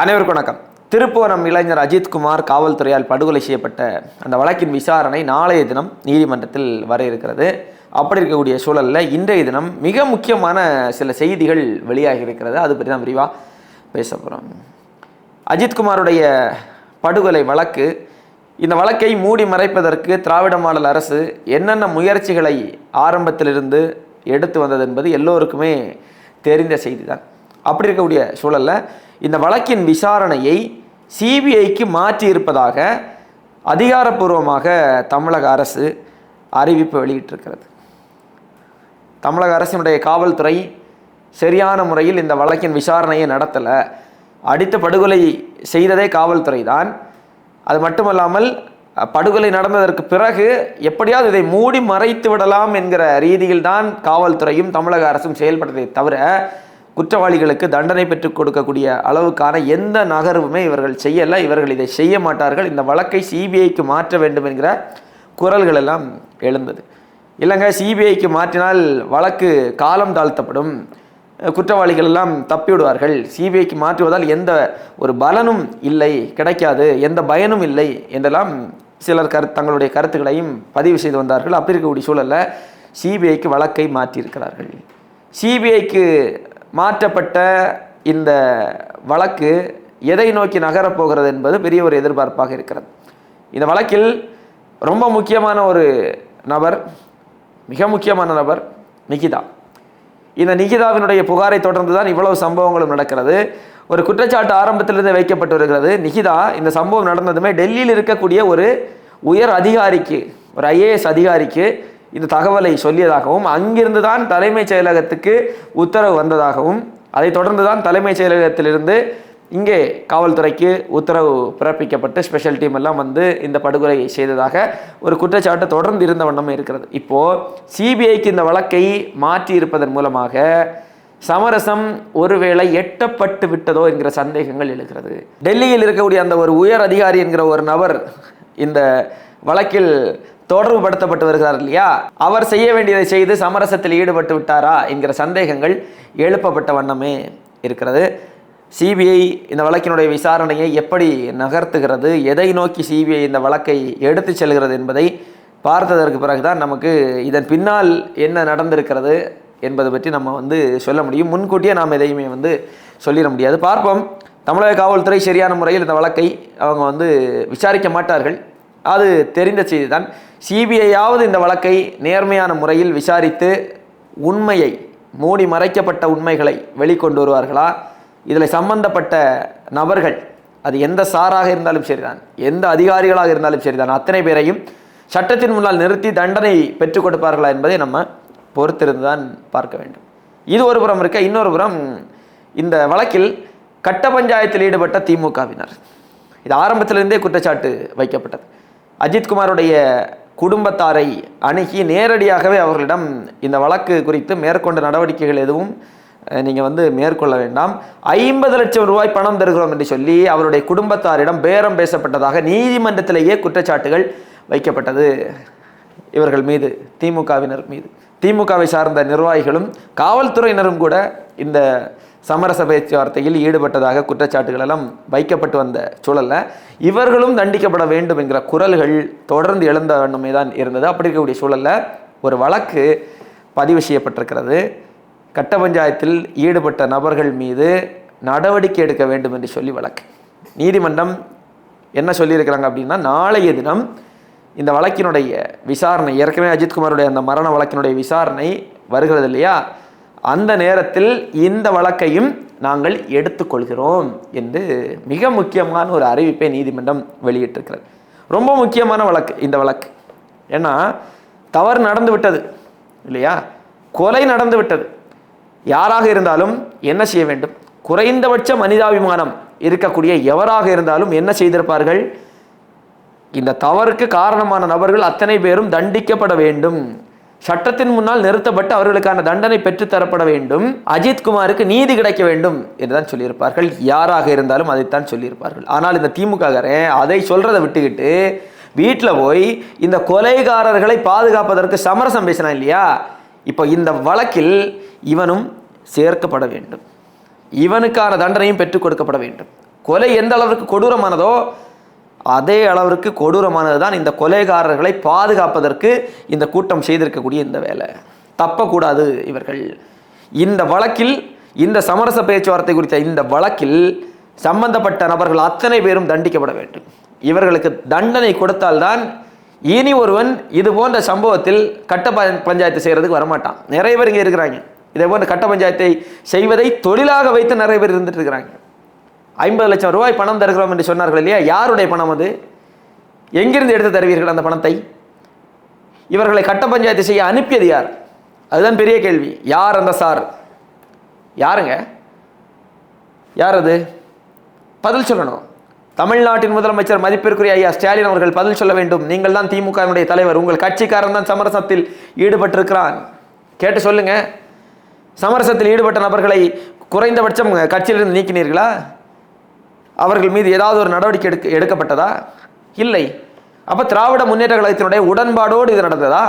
அனைவருக்கும் வணக்கம். திருப்புவனம் இளைஞர் அஜித்குமார் காவல்துறையால் படுகொலை செய்யப்பட்ட அந்த வழக்கின் விசாரணை நாளைய தினம் நீதிமன்றத்தில் வர இருக்கிறது. அப்படி இருக்கக்கூடிய சூழலில் இன்றைய தினம் மிக முக்கியமான சில செய்திகள் வெளியாகி இருக்கிறது. அது பற்றி தான் விரிவாக பேச போகிறோம் அஜித்குமாருடைய படுகொலை வழக்கு இந்த வழக்கை மூடி மறைப்பதற்கு திராவிட மாடல் அரசு என்னென்ன முயற்சிகளை ஆரம்பத்திலிருந்து எடுத்து வந்தது என்பது எல்லோருக்குமே தெரிந்த செய்தி தான் அப்படி இருக்கக்கூடிய சூழலில் இந்த வழக்கின் விசாரணையை சிபிஐக்கு மாற்றி இருப்பதாக அதிகாரப்பூர்வமாக தமிழக அரசு அறிவிப்பு வெளியிட்டிருக்கிறது. தமிழக அரசினுடைய காவல்துறை சரியான முறையில் இந்த வழக்கின் விசாரணையை நடத்தலை. அடித்து படுகொலை செய்ததே காவல்துறை தான். அது மட்டுமல்லாமல் படுகொலை நடந்ததற்கு பிறகு எப்படியாவது இதை மூடி மறைத்து விடலாம் என்கிற ரீதியில் தான் காவல்துறையும் தமிழக அரசும் செயல்பட்டதை தவிர குற்றவாளிகளுக்கு தண்டனை பெற்றுக் கொடுக்கக்கூடிய அளவுக்கான எந்த நகர்வுமே இவர்கள் செய்யலை. இவர்கள் இதை செய்ய மாட்டார்கள். இந்த வழக்கை சிபிஐக்கு மாற்ற வேண்டும் என்கிற குரல்கள் எல்லாம் எழுந்தது. இல்லைங்க சிபிஐக்கு மாற்றினால் வழக்கு காலம் தாழ்த்தப்படும். குற்றவாளிகள் எல்லாம் தப்பிவிடுவார்கள் சிபிஐக்கு மாற்றுவதால் எந்த ஒரு பலனும் இல்லை கிடைக்காது எந்த பயனும் இல்லை என்றெல்லாம் சிலர் கரு தங்களுடைய கருத்துக்களையும் பதிவு செய்து வந்தார்கள். அப்படி இருக்கக்கூடிய சூழலில் சிபிஐக்கு வழக்கை மாற்றியிருக்கிறார்கள். சிபிஐக்கு மாற்றப்பட்ட இந்த வழக்கு எதை நோக்கி நகரப் போகிறது என்பது பெரிய ஒரு எதிர்பார்ப்பாக இருக்கிறது. இந்த வழக்கில் ரொம்ப முக்கியமான ஒரு நபர் மிக முக்கியமான நபர் நிகிதா. இந்த நிகிதாவினுடைய புகாரை தொடர்ந்து தான் இவ்வளவு சம்பவங்களும் நடக்கிறது. ஒரு குற்றச்சாட்டு ஆரம்பத்திலிருந்து வைக்கப்பட்டு வருகிறது. நிகிதா இந்த சம்பவம் நடந்ததுமே டெல்லியில் இருக்கக்கூடிய ஒரு உயர் அதிகாரிக்கு ஒரு ஐஏஎஸ் அதிகாரிக்கு இந்த தகவலை சொல்லியதாகவும் அங்கிருந்து தான் தலைமைச் செயலகத்துக்கு உத்தரவு வந்ததாகவும் அதைத் தொடர்ந்து தான் தலைமைச் செயலகத்திலிருந்து இங்கே காவல்துறைக்கு உத்தரவு பிறப்பிக்கப்பட்டு ஸ்பெஷல் டீம் எல்லாம் வந்து இந்த படுகொலை செய்ததாக ஒரு குற்றச்சாட்டு தொடர்ந்து இருந்த வண்ணமே இருக்கிறது. இப்போ சிபிஐக்கு இந்த வழக்கை மாற்றி இருப்பதன் மூலமாக சமரசம் ஒருவேளை எட்டப்பட்டு விட்டதோ என்கிற சந்தேகங்கள் எழுகிறது. டெல்லியில் இருக்கக்கூடிய அந்த ஒரு உயர் அதிகாரி என்கிற ஒரு நபர் இந்த வழக்கில் தொடர்பு படுத்தப்பட்டு வருகிறார் இல்லையா? அவர் செய்ய வேண்டியதை செய்து சமரசத்தில் ஈடுபட்டு விட்டாரா என்கிற சந்தேகங்கள் எழுப்பப்பட்ட வண்ணமே இருக்கிறது. சிபிஐ இந்த வழக்கினுடைய விசாரணையை எப்படி நகர்த்துகிறது? எதை நோக்கி சிபிஐ இந்த வழக்கை எடுத்து செல்கிறது என்பதை பார்த்ததற்கு பிறகுதான் நமக்கு இதன் பின்னால் என்ன நடந்திருக்கிறது என்பது பற்றி நம்ம வந்து சொல்ல முடியும். முன்கூட்டியே நாம் எதையுமே வந்து சொல்லிட முடியாது. பார்ப்போம். தமிழக காவல்துறை சரியான முறையில் இந்த வழக்கை அவங்க வந்து விசாரிக்க மாட்டார்கள். அது தெரிந்த செய்தி தான் சிபிஐயாவது இந்த வழக்கை நேர்மையான முறையில் விசாரித்து உண்மையை மூடி மறைக்கப்பட்ட உண்மைகளை வெளிக்கொண்டு வருவார்களா? இதில் சம்பந்தப்பட்ட நபர்கள் அது எந்த சாராக இருந்தாலும் சரிதான் எந்த அதிகாரிகளாக இருந்தாலும் சரிதான் அத்தனை பேரையும் சட்டத்தின் முன்னால் நிறுத்தி தண்டனை பெற்றுக் கொடுப்பார்களா என்பதை நம்ம பொறுத்திருந்து தான் பார்க்க வேண்டும். இது ஒரு புறம் இருக்க இன்னொரு புறம் இந்த வழக்கில் கட்ட பஞ்சாயத்தில் ஈடுபட்ட திமுகவினர். இது ஆரம்பத்திலிருந்தே குற்றச்சாட்டு வைக்கப்பட்டது. அஜித்குமாருடைய குடும்பத்தாரை அணுகி நேரடியாகவே அவர்களிடம் இந்த வழக்கு குறித்து மேற்கொண்ட நடவடிக்கைகள் எதுவும் நீங்கள் வந்து மேற்கொள்ள வேண்டாம். ஐம்பது லட்சம் ரூபாய் பணம் தருகிறோம் என்று சொல்லி அவருடைய குடும்பத்தாரிடம் பேரம் பேசப்பட்டதாக நீதிமன்றத்திலேயே குற்றச்சாட்டுகள் வைக்கப்பட்டது. இவர்கள் மீது திமுகவினர் மீது. திமுகவை சார்ந்த நிர்வாகிகளும் காவல்துறையினரும் கூட இந்த சமரச பேச்சுவார்த்தையில் ஈடுபட்டதாக குற்றச்சாட்டுகள் எல்லாம் வைக்கப்பட்டு வந்த சூழலில் இவர்களும் தண்டிக்கப்பட வேண்டும் என்கிற குரல்கள் தொடர்ந்து எழுந்த வண்ணமே தான் இருந்தது. அப்படி இருக்கக்கூடிய சூழலில் ஒரு வழக்கு பதிவு செய்யப்பட்டிருக்கிறது. கட்ட பஞ்சாயத்தில் ஈடுபட்ட நபர்கள் மீது நடவடிக்கை எடுக்க வேண்டும் என்று சொல்லி வழக்கு. நீதிமன்றம் என்ன சொல்லியிருக்கிறாங்க அப்படின்னா நாளைய தினம் இந்த வழக்கினுடைய விசாரணை ஏற்கனவே அஜித்குமாருடைய அந்த மரண வழக்கினுடைய விசாரணை வருகிறது இல்லையா? அந்த நேரத்தில் இந்த வழக்கையும் நாங்கள் எடுத்துக்கொள்கிறோம் என்று மிக முக்கியமான ஒரு அறிவிப்பை நீதிமன்றம் வெளியிட்டிருக்கிறது. ரொம்ப முக்கியமான வழக்கு இந்த வழக்கு. ஏன்னா தவறு நடந்து விட்டது இல்லையா? கொலை நடந்து விட்டது. யாராக இருந்தாலும் என்ன செய்ய வேண்டும்? குறைந்தபட்ச மனிதாபிமானம் இருக்கக்கூடிய எவராக இருந்தாலும் என்ன செய்திருப்பார்கள்? இந்த தவறுக்கு காரணமான நபர்கள் அத்தனை பேரும் தண்டிக்கப்பட வேண்டும். சட்டத்தின் முன்னால் நிறுத்தப்பட்டு அவர்களுக்கான தண்டனை பெற்றுத்தரப்பட வேண்டும். அஜித் குமாருக்கு நீதி கிடைக்க வேண்டும் என்றுதான் சொல்லியிருப்பார்கள். யாராக இருந்தாலும் அதைத்தான் சொல்லியிருப்பார்கள். ஆனால் இந்த திமுககாரன் அதை சொல்றதை விட்டுக்கிட்டு வீட்டில் போய் இந்த கொலைகாரர்களை பாதுகாப்பதற்கு சமரசம் பேசினா இல்லையா? இப்போ இந்த வழக்கில் இவனும் சேர்க்கப்பட வேண்டும். இவனுக்கான தண்டனையும் பெற்றுக் கொடுக்கப்பட வேண்டும். கொலை எந்த அளவிற்கு கொடூரமானதோ அதே அளவிற்கு கொடூரமானது தான் இந்த கொலைகாரர்களை பாதுகாப்பதற்கு இந்த கூட்டம் செய்திருக்கக்கூடிய இந்த வேலை. தப்பக்கூடாது இவர்கள். இந்த வழக்கில் இந்த சமரச பேச்சுவார்த்தை குறித்த இந்த வழக்கில் சம்பந்தப்பட்ட நபர்கள் அத்தனை பேரும் தண்டிக்கப்பட வேண்டும். இவர்களுக்கு தண்டனை கொடுத்தால்தான் இனி ஒருவன் இது போன்ற சம்பவத்தில் கட்ட ப- பஞ்சாயத்து செய்கிறதுக்கு வரமாட்டான். நிறைய பேர் இங்கே இருக்கிறாங்க. இதே போன்ற கட்ட பஞ்சாயத்தை செய்வதை தொழிலாக வைத்து நிறைய பேர் இருந்துட்டு இருக்கிறாங்க. ஐம்பது லட்சம் ரூபாய் பணம் தருகிறோம் என்று சொன்னார்கள் இல்லையா? யாருடைய பணம் அது? எங்கிருந்து எடுத்து தருவீர்கள் அந்த பணத்தை? இவர்களை கட்ட பஞ்சாயத்து செய்ய அனுப்பியது யார்? அதுதான் பெரிய கேள்வி. யார் அந்த சார்? யாருங்க? யார் அது? பதில் சொல்லணும். தமிழ்நாட்டின் முதலமைச்சர் மதிப்பிற்குரிய ஐயா ஸ்டாலின் அவர்கள் பதில் சொல்ல வேண்டும். நீங்கள் தான் திமுகவினுடைய தலைவர். உங்கள் கட்சிக்காரன் தான் சமரசத்தில் ஈடுபட்டிருக்கிறான். கேட்டு சொல்லுங்க. சமரசத்தில் ஈடுபட்ட நபர்களை குறைந்தபட்சம் கட்சியிலிருந்து நீக்கினீர்களா? அவர்கள் மீது ஏதாவது ஒரு நடவடிக்கை எடுக்க எடுக்கப்பட்டதா? இல்லை. அப்போ திராவிட முன்னேற்ற கழகத்தினுடைய உடன்பாடோடு இது நடந்ததா?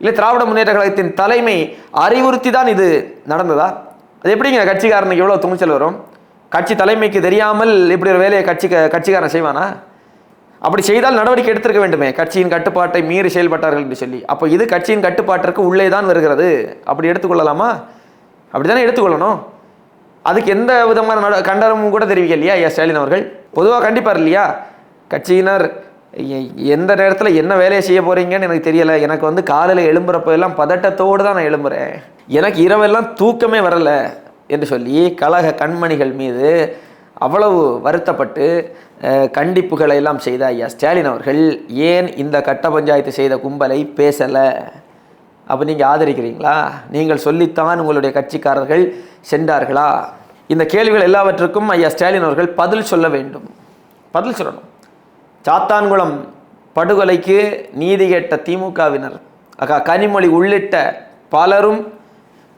இல்லை திராவிட முன்னேற்ற கழகத்தின் தலைமை அறிவுறுத்தி தான் இது நடந்ததா? அது எப்படிங்க கட்சிக்காரனுக்கு எவ்வளோ துணிச்சல் வரும்? கட்சி தலைமைக்கு தெரியாமல் இப்படி ஒரு வேலையை கட்சி கட்சிக்காரன் செய்வானா? அப்படி செய்தால் நடவடிக்கை எடுத்திருக்க வேண்டுமே. கட்சியின் கட்டுப்பாட்டை மீறி செயல்பட்டார்கள் என்று சொல்லி. அப்போ இது கட்சியின் கட்டுப்பாட்டிற்கு உள்ளே தான் வருகிறது. அப்படி எடுத்துக்கொள்ளலாமா? அப்படி தானே எடுத்துக்கொள்ளணும். அதுக்கு எந்த விதமான நட கண்டனமும் கூட தெரிவிக்கலையா ஐயா ஸ்டாலின் அவர்கள். பொதுவாக கண்டிப்பார் இல்லையா? கட்சியினர் எந்த நேரத்தில் என்ன வேலையை செய்ய போகிறீங்கன்னு எனக்கு தெரியலை. எனக்கு வந்து காலையில் எழும்புறப்போ எல்லாம் பதட்டத்தோடு தான் நான் எழும்புறேன். எனக்கு இரவெல்லாம் தூக்கமே வரலை என்று சொல்லி கழக கண்மணிகள் மீது அவ்வளவு வருத்தப்பட்டு கண்டிப்புகளை எல்லாம் செய்த ஐயா ஸ்டாலின் அவர்கள் ஏன் இந்த கட்ட பஞ்சாயத்து செய்த கும்பலை பேசலை? அப்போ நீங்கள் ஆதரிக்கிறீங்களா? நீங்கள் சொல்லித்தான் உங்களுடைய கட்சிக்காரர்கள் சென்றார்களா? இந்த கேள்விகள் எல்லாவற்றுக்கும் ஐயா ஸ்டாலின் அவர்கள் பதில் சொல்ல வேண்டும். பதில் சொல்லணும். சாத்தான்குளம் படுகொலைக்கு நீதி கேட்ட திமுகவினர் அக்கா கனிமொழி உள்ளிட்ட பலரும்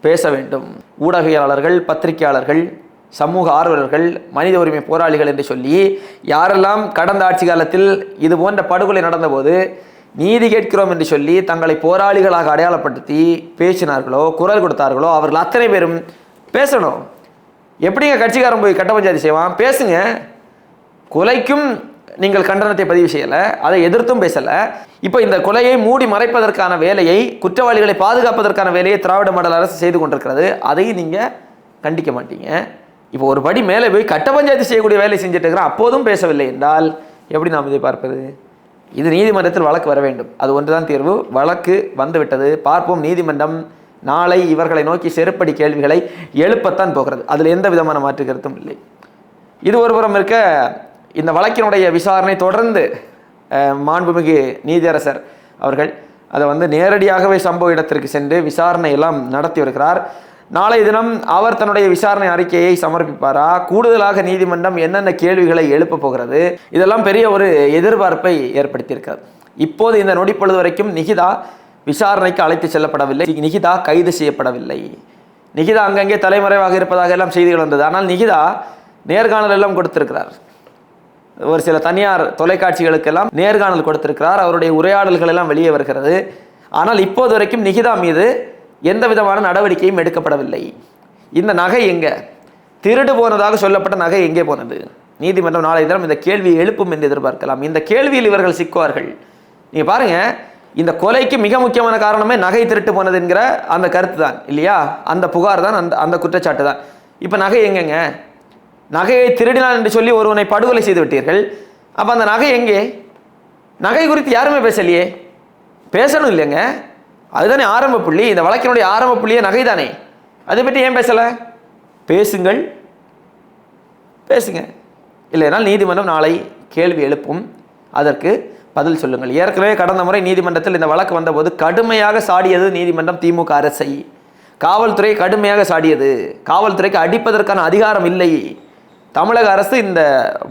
பேச வேண்டும். ஊடகவியலாளர்கள் பத்திரிகையாளர்கள் சமூக ஆர்வலர்கள் மனித உரிமை போராளிகள் என்று சொல்லி யாரெல்லாம் கடந்த ஆட்சி காலத்தில் இது போன்ற படுகொலை நடந்தபோது நீதி கேட்கிறோம் என்று சொல்லி தங்களை போராளிகளாக அடையாளப்படுத்தி பேசினார்களோ குரல் கொடுத்தார்களோ அவர்கள் அத்தனை பேரும் பேசணும். எப்படிங்க கட்சிக்காரன் போய் கட்ட பஞ்சாயத்து செய்வான்? பேசுங்க. கொலைக்கும் நீங்கள் கண்டனத்தை பதிவு செய்யலை அதை எதிர்த்தும் பேசலை. இப்போ இந்த கொலையை மூடி மறைப்பதற்கான வேலையை குற்றவாளிகளை பாதுகாப்பதற்கான வேலையை திராவிட மாடல் அரசு செய்து கொண்டிருக்கிறது. அதையும் நீங்கள் கண்டிக்க மாட்டீங்க. இப்போ ஒரு படி மேலே போய் கட்ட பஞ்சாயத்து செய்யக்கூடிய வேலை செஞ்சுட்டு இருக்கிறோம் அப்போதும் பேசவில்லை என்றால் எப்படி நாம் இதை பார்ப்பது? இது நீதிமன்றத்தில் வழக்கு வர வேண்டும். அது ஒன்றுதான் தீர்வு. வழக்கு வந்துவிட்டது. பார்ப்போம். நீதிமன்றம் நாளை இவர்களை நோக்கி செருப்படி கேள்விகளை எழுப்பத்தான் போகிறது. அதில் எந்த விதமான மாற்று கருத்தும் இல்லை. இது ஒருபுறம் இருக்க இந்த வழக்கினுடைய விசாரணை தொடர்ந்து மாண்புமிகு நீதியரசர் அவர்கள் அதை வந்து நேரடியாகவே சம்பவ இடத்திற்கு சென்று விசாரணை எல்லாம் நடத்தி வருகிறார். நாளை தினம் அவர் தன்னுடைய விசாரணை அறிக்கையை சமர்ப்பிப்பாரா? கூடுதலாக நீதிமன்றம் என்னென்ன கேள்விகளை எழுப்ப போகிறது? இதெல்லாம் பெரிய ஒரு எதிர்பார்ப்பை ஏற்படுத்தியிருக்கிறது. இப்போது இந்த நொடிப்பொழுது வரைக்கும் நிகிதா விசாரணைக்கு அழைத்து செல்லப்படவில்லை. நிகிதா கைது செய்யப்படவில்லை. நிகிதா அங்கங்கே தலைமறைவாக இருப்பதாக எல்லாம் செய்திகள் வந்தது. ஆனால் நிகிதா நேர்காணல் எல்லாம் கொடுத்திருக்கிறார். ஒரு சில தனியார் தொலைக்காட்சிகளுக்கெல்லாம் நேர்காணல் கொடுத்திருக்கிறார். அவருடைய உரையாடல்கள் எல்லாம் வெளியே வருகிறது. ஆனால் இப்போது வரைக்கும் நிகிதா மீது எந்த விதமான நடவடிக்கையும் எடுக்கப்படவில்லை. இந்த நகை எங்க? திருடு போனதாக சொல்லப்பட்ட நகை எங்கே போனது? நீதிமன்றம் நாளை தினம் இந்த கேள்வியை எழுப்பும் என்று எதிர்பார்க்கலாம். இந்த கேள்வியில் இவர்கள் சிக்குவார்கள். நீங்க பாருங்க இந்த கொலைக்கு மிக முக்கியமான காரணமே நகை திருட்டு போனது என்கிற அந்த கருத்து தான் இல்லையா? அந்த புகார் தான் அந்த அந்த குற்றச்சாட்டு தான் இப்போ நகை எங்கங்க? நகையை திருடினான் என்று சொல்லி ஒருவனை படுகொலை செய்து விட்டீர்கள். அப்போ அந்த நகை எங்கே? நகை குறித்து யாருமே பேசலையே? பேசணும் இல்லைங்க. அதுதானே ஆரம்ப புள்ளி. இந்த வழக்கினுடைய ஆரம்ப புள்ளியே நகை தானே அதை பற்றி ஏன் பேசலை? பேசுங்கள். பேசுங்க இல்லைனால் நீதிமன்றம் நாளை கேள்வி எழுப்பும். அதற்கு பதில் சொல்லுங்கள். ஏற்கனவே கடந்த முறை நீதிமன்றத்தில் இந்த வழக்கு வந்தபோது கடுமையாக சாடியது நீதிமன்றம் திமுக அரசை. காவல்துறை கடுமையாக சாடியது. காவல்துறைக்கு அடிப்பதற்கான அதிகாரம் இல்லை. தமிழக அரசு இந்த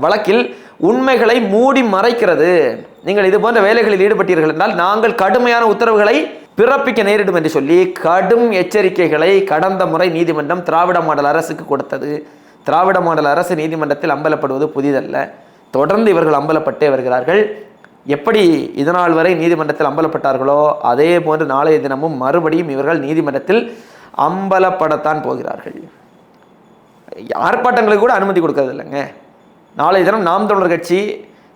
வழக்கில் உண்மைகளை மூடி மறைக்கிறது. நீங்கள் இது போன்ற வேலைகளில் ஈடுபட்டீர்கள் என்றால் நாங்கள் கடுமையான உத்தரவுகளை பிறப்பிக்க நேரிடும் என்று சொல்லி கடும் எச்சரிக்கைகளை கடந்த முறை நீதிமன்றம் திராவிட மாடல் அரசுக்கு கொடுத்தது. திராவிட மாடல் அரசு நீதிமன்றத்தில் அம்பலப்படுவது புதிதல்ல. தொடர்ந்து இவர்கள் அம்பலப்பட்டே வருகிறார்கள். எப்படி இதனால் வரை நீதிமன்றத்தில் அம்பலப்பட்டார்களோ அதே போன்று நாளைய தினமும் மறுபடியும் இவர்கள் நீதிமன்றத்தில் அம்பலப்படத்தான் போகிறார்கள். ஆர்ப்பாட்டங்களுக்கு கூட அனுமதி கொடுக்கறது இல்லைங்க நாளைய தினம் நாம் தமிழர் கட்சி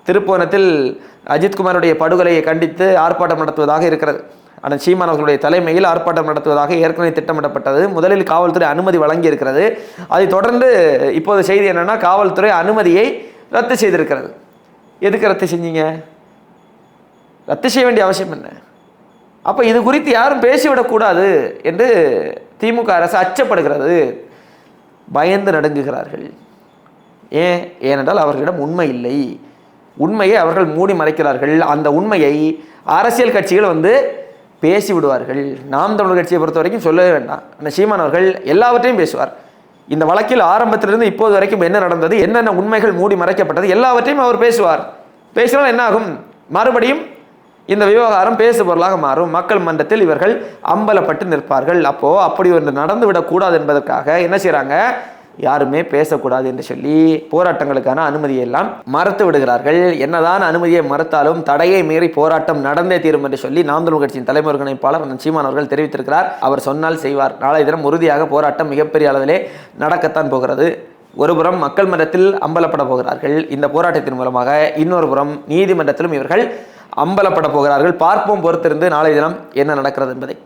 திருப்போணத்தில் அஜித்குமாருடைய படுகொலையை கண்டித்து ஆர்ப்பாட்டம் நடத்துவதாக இருக்கிறது. ஆனால் சீமான் அவர்களுடைய தலைமையில் ஆர்ப்பாட்டம் நடத்துவதாக ஏற்கனவே திட்டமிடப்பட்டது. முதலில் காவல்துறை அனுமதி வழங்கியிருக்கிறது. அதை அதைத் தொடர்ந்து இப்போது செய்தி என்னன்னா காவல்துறை அனுமதியை ரத்து செய்திருக்கிறது. எதுக்கு ரத்து செஞ்சீங்க? ரத்து செய்ய வேண்டிய அவசியம் என்ன? அப்போ இது குறித்து யாரும் பேசிவிடக்கூடாது என்று திமுக அரசு அச்சப்படுகிறது. பயந்து நடுங்குகிறார்கள். ஏன்? ஏனென்றால் அவர்களிடம் உண்மை இல்லை. உண்மையை அவர்கள் மூடி மறைக்கிறார்கள். அந்த உண்மையை அரசியல் கட்சிகள் வந்து பேசி விடுவார்கள் நாம் தமிழர் கட்சியை பொறுத்த வரைக்கும் சொல்லவே வேண்டாம். அந்த சீமான் அவர்கள் எல்லாவற்றையும் பேசுவார். இந்த வழக்கில் ஆரம்பத்திலிருந்து இப்போது வரைக்கும் என்ன நடந்தது என்னென்ன உண்மைகள் மூடி மறைக்கப்பட்டது எல்லாவற்றையும் அவர் பேசுவார். பேசினால் என்ன ஆகும் மறுபடியும் இந்த விவகாரம் பேசு பொருளாக மாறும். மக்கள் மன்றத்தில் இவர்கள் அம்பலப்பட்டு நிற்பார்கள். அப்போது அப்படி ஒன்று நடந்து விடக்கூடாது என்பதற்காக என்ன செய்கிறாங்க யாருமே பேசக்கூடாது என்று சொல்லி போராட்டங்களுக்கான அனுமதியை எல்லாம் மறுத்து விடுகிறார்கள். என்னதான் அனுமதியை மறுத்தாலும் தடையை மீறி போராட்டம் நடந்தே தீரும் என்று சொல்லி நாம் தமிழ் கட்சியின் தலைமை ஒருங்கிணைப்பாளர் சீமான் அவர்கள் தெரிவித்திருக்கிறார். அவர் சொன்னால் செய்வார். நாளை தினம் உறுதியாக போராட்டம் மிகப்பெரிய அளவிலே நடக்கத்தான் போகிறது. ஒருபுறம் மக்கள் மன்றத்தில் அம்பலப்பட போகிறார்கள். இந்த போராட்டத்தின் மூலமாக இன்னொரு புறம் நீதிமன்றத்திலும் இவர்கள் அம்பலப்பட போகிறார்கள். பார்ப்போம் பொறுத்திருந்து நாளை தினம் என்ன நடக்கிறது என்பதை.